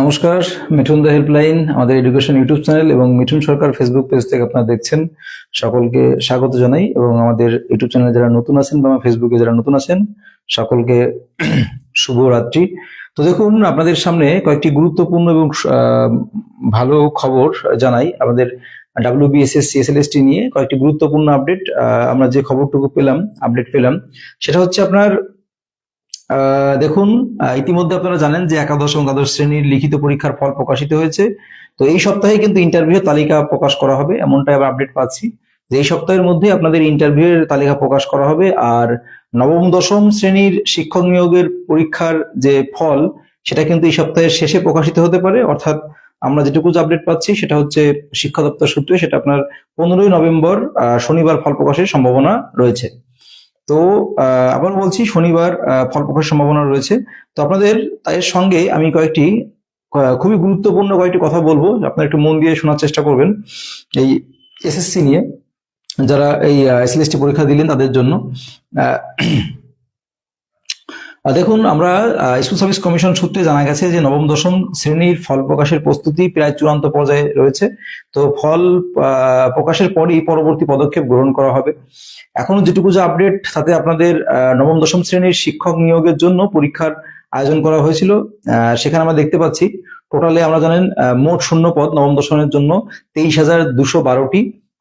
নমস্কার, মিঠুন দা হেল্পলাইন, আমাদের education YouTube channel এবং মিঠুন সরকার ফেসবুক পেজ থেকে আপনারা দেখছেন। সকলকে স্বাগত জানাই এবং আমাদের ইউটিউব চ্যানেলে যারা নতুন আছেন বা ফেসবুকে যারা নতুন আছেন, সকলকে শুভ রাত্রি। তো দেখুন, আপনাদের সামনে কয়েকটি গুরুত্বপূর্ণ এবং ভালো খবর জানাই। আমাদের ডাব্লিউবিএসএস সিএসএলএসটি নিয়ে কয়েকটি গুরুত্বপূর্ণ আপডেট আমরা যে খবরটুকু পেলাম, আপডেট পেলাম, সেটা হচ্ছে আপনার দেখুন ইতিমধ্যে আপনারা জানেন যে একাদশ এবং দ্বাদশ শ্রেণির লিখিত পরীক্ষার ফল প্রকাশিত হয়েছে। তো এই সপ্তাহে কিন্তু ইন্টারভিউ তালিকা প্রকাশ করা হবে, এমনটাই আবার আপডেট পাচ্ছি। যে এই সপ্তাহের মধ্যে আপনাদের ইন্টারভিউ এর তালিকা প্রকাশ করা হবে, আর নবম, দশম শ্রেণির শিক্ষক নিয়োগের পরীক্ষার যে ফল, সেটা কিন্তু এই সপ্তাহের শেষে প্রকাশিত হতে পারে। অর্থাৎ আমরা যেটুকু আপডেট পাচ্ছি, সেটা হচ্ছে শিক্ষা দপ্তর সূত্রে, সেটা আপনার পনেরোই নভেম্বর শনিবার ফল প্রকাশের সম্ভাবনা রয়েছে। তো আবার বলছি শনিবার ফল প্রকাশের সম্ভাবনা রয়েছে। তো আপনাদের, তাদের সঙ্গে আমি কয়েকটি খুবই গুরুত্বপূর্ণ কয়েকটি কথা বলব। আপনারা একটু মন দিয়ে শোনার চেষ্টা করবেন এই এসএসসি নিয়ে। যারা এই এসএলএসটি পরীক্ষা দিলেন তাদের জন্য দেখুন, আমরা স্কুল সার্ভিস কমিশন সূত্রে জানা গেছে যে নবম, দশম শ্রেণির ফল প্রকাশের প্রস্তুতি প্রায় চূড়ান্ত পর্যায়ে রয়েছে। তো ফল প্রকাশের পরই পরবর্তী পদক্ষেপ গ্রহণ করা হবে। এখনও যেটুকু যে আপডেট তাতে আপনাদের নবম, দশম শ্রেণির শিক্ষক নিয়োগের জন্য পরীক্ষার আয়োজন করা হয়েছিল। সেখানে আমরা দেখতে পাচ্ছি, টোটালে আমরা জানেন মোট শূন্য পদ নবম, দশমের জন্য তেইশ হাজার দুশো বারোটি।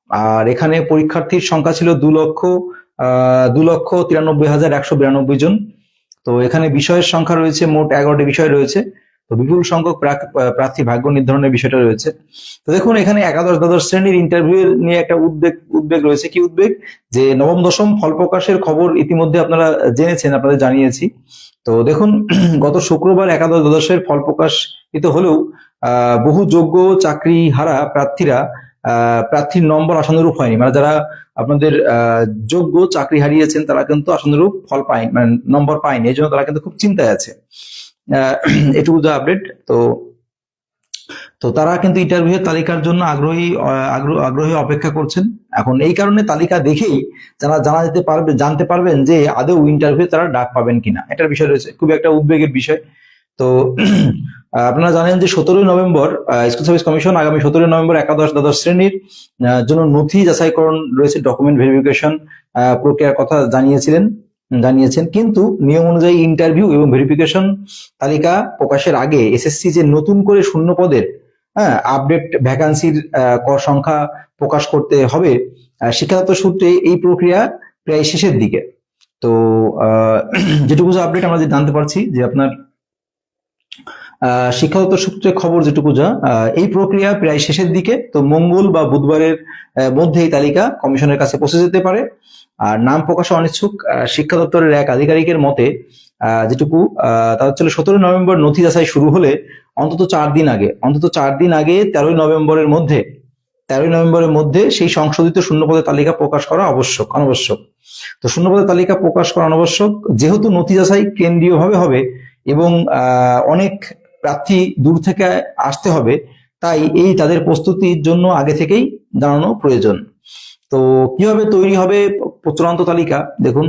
আর এখানে পরীক্ষার্থীর সংখ্যা ছিল দু লক্ষ দু লক্ষ তিরানব্বই হাজার একশো বিরানব্বই জন। তো এখানে বিষয়ের সংখ্যা রয়েছে, মোট এগারোটি বিষয় রয়েছে। তো বিপুল সংখ্যক প্রার্থী ভাগ্য নির্ধারণের বিষয়টা রয়েছে। তো দেখুন, এখানে একাদশ, দ্বাদশ শ্রেণির ইন্টারভিউ নিয়ে একটা উদ্বেগ উদ্বেগ রয়েছে। কি উদ্বেগ? যে নবম, দশম ফল প্রকাশের খবর ইতিমধ্যে আপনারা জেনেছেন, আপনাদের জানিয়েছি। তো দেখুন, গত শুক্রবার একাদশ, দ্বাদশের ফল প্রকাশিত হলেও বহু যোগ্য চাকরি হারা প্রার্থীরা প্রার্থীর নম্বর আশানুরূপ হয়নি। মানে যারা আপনাদের যোগ্য চাকরি হারিয়েছেন, তারা কিন্তু আশানুরূপ ফল পায় মানে নম্বর পায়নি। এই জন্য তারা কিন্তু খুব চিন্তায় আছে। এটুকু যা আপডেট তো তো তারা কিন্তু ইন্টারভিউ তালিকার জন্য আগ্রহী আগ্রহ- অপেক্ষা করছেন। এখন এই কারণে তালিকা দেখেই যারা জানা যেতে পারবে, জানতে পারবেন যে আদৌ ইন্টারভিউ তারা ডাক পাবেন কিনা। এটার বিষয় রয়েছে। খুবই একটা উদ্বেগের বিষয়। তো আপনারা জানেন যে সতেরোই নভেম্বর স্কুল সার্ভিস কমিশন আগামী সতেরোই নভেম্বর একাদশ দ্বাদশ শ্রেণির জন্য নথি যাচাইকরণ রয়েছে ডকুমেন্ট ভেরিফিকেশন প্রক্রিয়ার কথা জানিয়েছিলেন জানিয়েছেন। কিন্তু নিয়ম অনুযায়ী ইন্টারভিউ এবং ভেরিফিকেশন তালিকা প্রকাশের আগে এসএসসি যে নতুন করে শূন্য পদের হ্যাঁ আপডেট ভ্যাকান্সির সংখ্যা প্রকাশ করতে হবে আহ, শিক্ষা দপ্তর সূত্রে এই প্রক্রিয়া প্রায় শেষের দিকে। তো যেটুকু আপডেট আমরা জানতে পারছি যে আপনার আহ, শিক্ষা দপ্তর সূত্রে খবর যেটুকু যা এই প্রক্রিয়া প্রায় শেষের দিকে তো মঙ্গল বা বুধবারের মধ্যে এই তালিকা কমিশনের কাছে পৌঁছে যেতে পারে। আর নাম প্রকাশে অনিচ্ছুক শিক্ষা দপ্তরের এক আধিকারিকের মতে যেটুকু তা হচ্ছে সতেরো নভেম্বর নথি যাচাই শুরু হলে অন্তত চার দিন আগে অন্তত চার দিন আগে তেরোই নভেম্বরের মধ্যে তেরোই নভেম্বরের মধ্যে সেই সংশোধিত শূন্যপদের তালিকা প্রকাশ করা আবশ্যক অনাবশ্যক। তো শূন্যপদের তালিকা প্রকাশ করা অনাবশ্যক যেহেতু নথি যাচাই কেন্দ্রীয়ভাবে হবে এবং অনেক প্রার্থী দূর থেকে আসতে হবে। তাই এই তাদের প্রস্তুতির জন্য আগে থেকেই জানানো প্রয়োজন। তো কীভাবে তৈরি হবে চূড়ান্ত তালিকা? দেখুন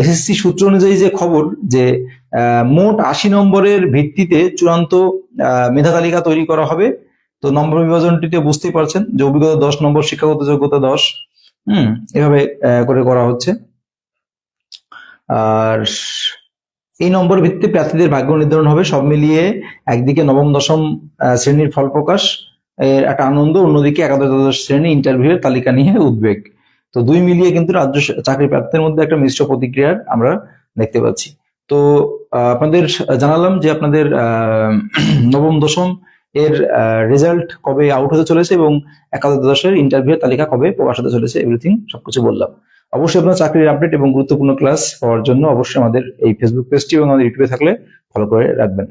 এসএসসি সূত্র অনুযায়ী যে খবর যে মোট আশি নম্বরের ভিত্তিতে চূড়ান্ত মেধা তালিকা তৈরি করা হবে। তো নম্বর বিভাজনটিতে বুঝতেই পারছেন যে অভিজ্ঞতা দশ নম্বর, শিক্ষাগত যোগ্যতা দশ। হুম, এভাবে করে করা হচ্ছে। আর এই নম্বর ভিত্তিতে প্রার্থীদের ভাগ্য নির্ধারণ হবে। সব মিলিয়ে একদিকে নবম, দশম শ্রেণির ফল প্রকাশ, এর একটা আনন্দ, অন্যদিকে একাদশ, দ্বাদশ শ্রেণি ইন্টারভিউ তালিকা নিয়ে উদ্বেগ। তো দুই মিলিয়ে কিন্তু রাজ্য চাকরি প্রার্থীদের মধ্যে একটা মিশ্র প্রতিক্রিয়ার আমরা দেখতে পাচ্ছি। তো আপনাদের জানালাম যে আপনাদের নবম, দশম এর রেজাল্ট কবে আউট হতে চলেছে এবং একাদশ দশের ইন্টারভিউ তালিকা কবে প্রকাশ হতে চলেছে এভরিথিং সবকিছু বললাম। অবশ্যই আপনার চাকরির আপডেট এবং গুরুত্বপূর্ণ ক্লাস পাওয়ার জন্য অবশ্যই আমাদের এই ফেসবুক পেজটি এবং আমাদের ইউটিউবে থাকলে ফলো করে রাখবেন।